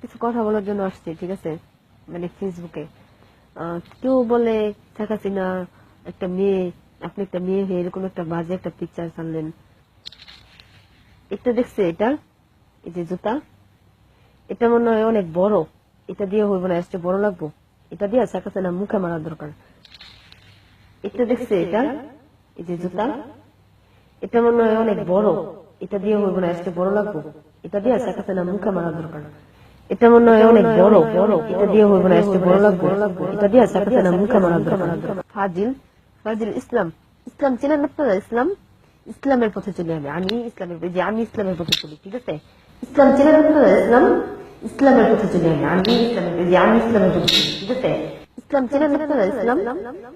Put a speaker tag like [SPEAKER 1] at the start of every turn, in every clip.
[SPEAKER 1] কিছু কথা বলার জন্য আসছি, ঠিক আছে? মানে ফেসবুকে কেউ বলে, শেখ হাসিনা একটা মেয়ে, আপনি একটা মেয়ে হয়ে এরকম একটা বাজে একটা পিকচার ছাড়লেন। এটা দেখছে এটা? এই যে জুতা? এটা মনে হয় অনেক বড়। এটা দিয়ে হইব না আসছে বড় লাগবো। এটা দিয়ে শেখ হাসিনা মুখে মারার দরকার। এটা দেখছে এটা? এই যে জুতা? এটা মনে হয় অনেক বড়। এটা দিয়ে হইব না আসতে বড় লাগবো। এটা দিয়ে শেখ হাসিনা মুখে মারা দরকার। এটা মনে হয় অনেক বড় বড়। এটা দিয়ে হইব না বড় লাগবো। এটা দিয়ে মুখে মারা দরকার। ফাজিল ফাজিল ইসলাম ইসলাম চেনেন আপনারা? ইসলাম ইসলামের পথে চলি আমি। আমি ইসলামের যে আমি ইসলামের পথে চলি ঠিক আছে? ইসলাম চেনেন আপনারা? ইসলাম ইসলামের পথে চলি আমি। আমি ইসলামের যে আমি ইসলামের পথে চলি ঠিক আছে? ইসলাম চেনেন আপনারা ইসলাম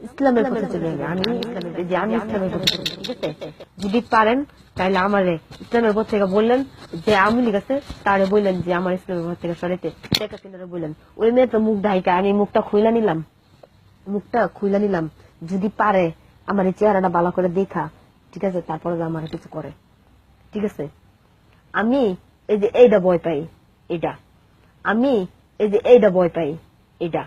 [SPEAKER 1] ইসলামের পথে চলে যাবে আমি ইসলামের যে আমি ইসলামের চলি ঠিক আছে? যদি পারেন, তাহলে আমারে ইসলামের পথ থেকে বললেন যে, আমি লীগ আছে, তারে বললেন যে, আমার ইসলামের পথ থেকে সরাইতে। শেখ হাসিনারে বললেন, ওই মেয়ে তো মুখ ঢাইকা, আমি মুখটা খুইলা নিলাম। মুখটা খুইলা নিলাম। যদি পারে, আমার চেহারাটা ভালো করে দেখা। ঠিক আছে? তারপরে আমার কিছু করে। ঠিক আছে? আমি এই যে এইটা ভয় পাই এটা আমি এই যে এইটা ভয় পাই এটা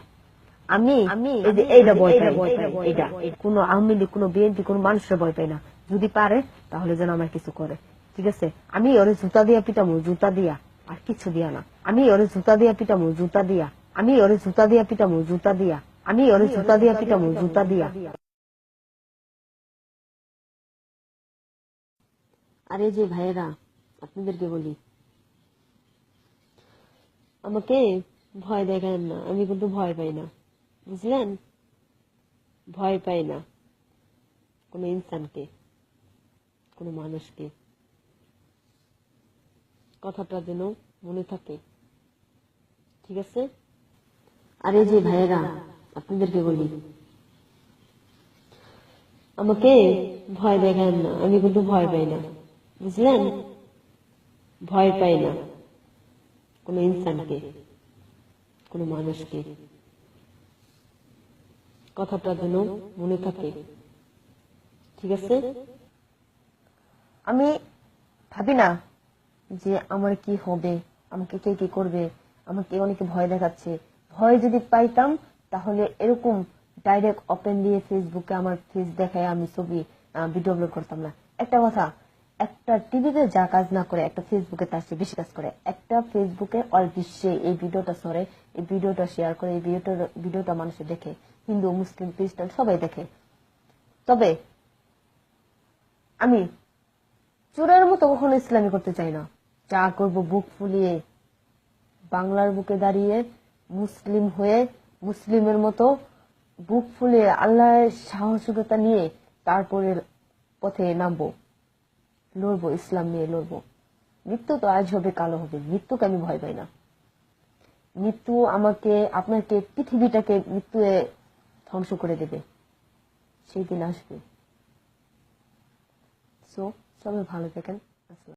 [SPEAKER 1] আমি আমি এই যে এইটা ভয় পাই এটা কোন আওয়ামী লীগ কোন বিএনপি কোন মানুষের ভয় পাই না। যদি পারে তাহলে যেন আমার কিছু করে। ঠিক আছে? আমি ওরে জুতা দিয়া পিটামু জুতা দিয়া। আর কিছু দিয়া না। আমি ওরে জুতা দিয়া পিটামু জুতা দিয়া। আমি ওরে জুতা দিয়া পিটামু জুতা দিয়া। আমি ওরে জুতা দিয়া পিটামু জুতা দিয়া। আরে যে ভাইয়েরা আপনাদেরকে বলি। আমাকে ভয় দেখান না। আমি কিন্তু ভয় পাই না। বুঝলেন ভয় পাই না কোনো ইনসানকে, কোনো মানুষকে। কথাটা যেন মনে থাকে। ঠিক আছে? আরে যে ভাইয়েরা, আপনাদেরকে বলি, আমাকে ভয় দেখান না, আমি কিন্তু ভয় পাই না। বুঝলেন? ভয় পাই না কোনো ইনসানকে, কোনো মানুষকে। কথাটা যেন মনে থাকে। ঠিক আছে? আমি ভাবি না যে আমার কি হবে, আমাকে কে কি করবে, আমাকে অনেকে ভয় দেখাচ্ছে। ভয় যদি পাইতাম, তাহলে এরকম ডাইরেক্ট ওপেন দিয়ে ফেসবুকে আমার ফেস দেখায় আমি ছবি ভিডিও আপলোড করতাম না। একটা কথা একটা টিভিতে যা কাজ না করে, একটা ফেসবুকে তার চেয়ে বেশি কাজ করে, একটা ফেসবুকে অল বিশ্বে এই ভিডিওটা সরে, এই ভিডিওটা শেয়ার করে, এই ভিডিওটা ভিডিওটা মানুষে দেখে, হিন্দু, মুসলিম, খ্রিস্টান সবাই দেখে। তবে আমি চোরের মতো কখনো ইসলামী করতে চাই না। যা করব বুক ফুলিয়ে, বাংলার বুকে দাঁড়িয়ে, মুসলিম হয়ে, মুসলিমের মতো বুক ফুলিয়ে আল্লাহর সাহসিকতা নিয়ে তারপরে পথে নামবো। লড়বো, ইসলাম নিয়ে লড়বো। মৃত্যু তো আজ হবে, কালো হবে। মৃত্যুকে আমি ভয় পাই না। মৃত্যু আমাকে, আপনাকে, পৃথিবীটাকে মৃত্যুয়ে ধ্বংস করে দেবে। সেই দিন আসবে। সো সবাই ভালো থাকেন। আসসালাম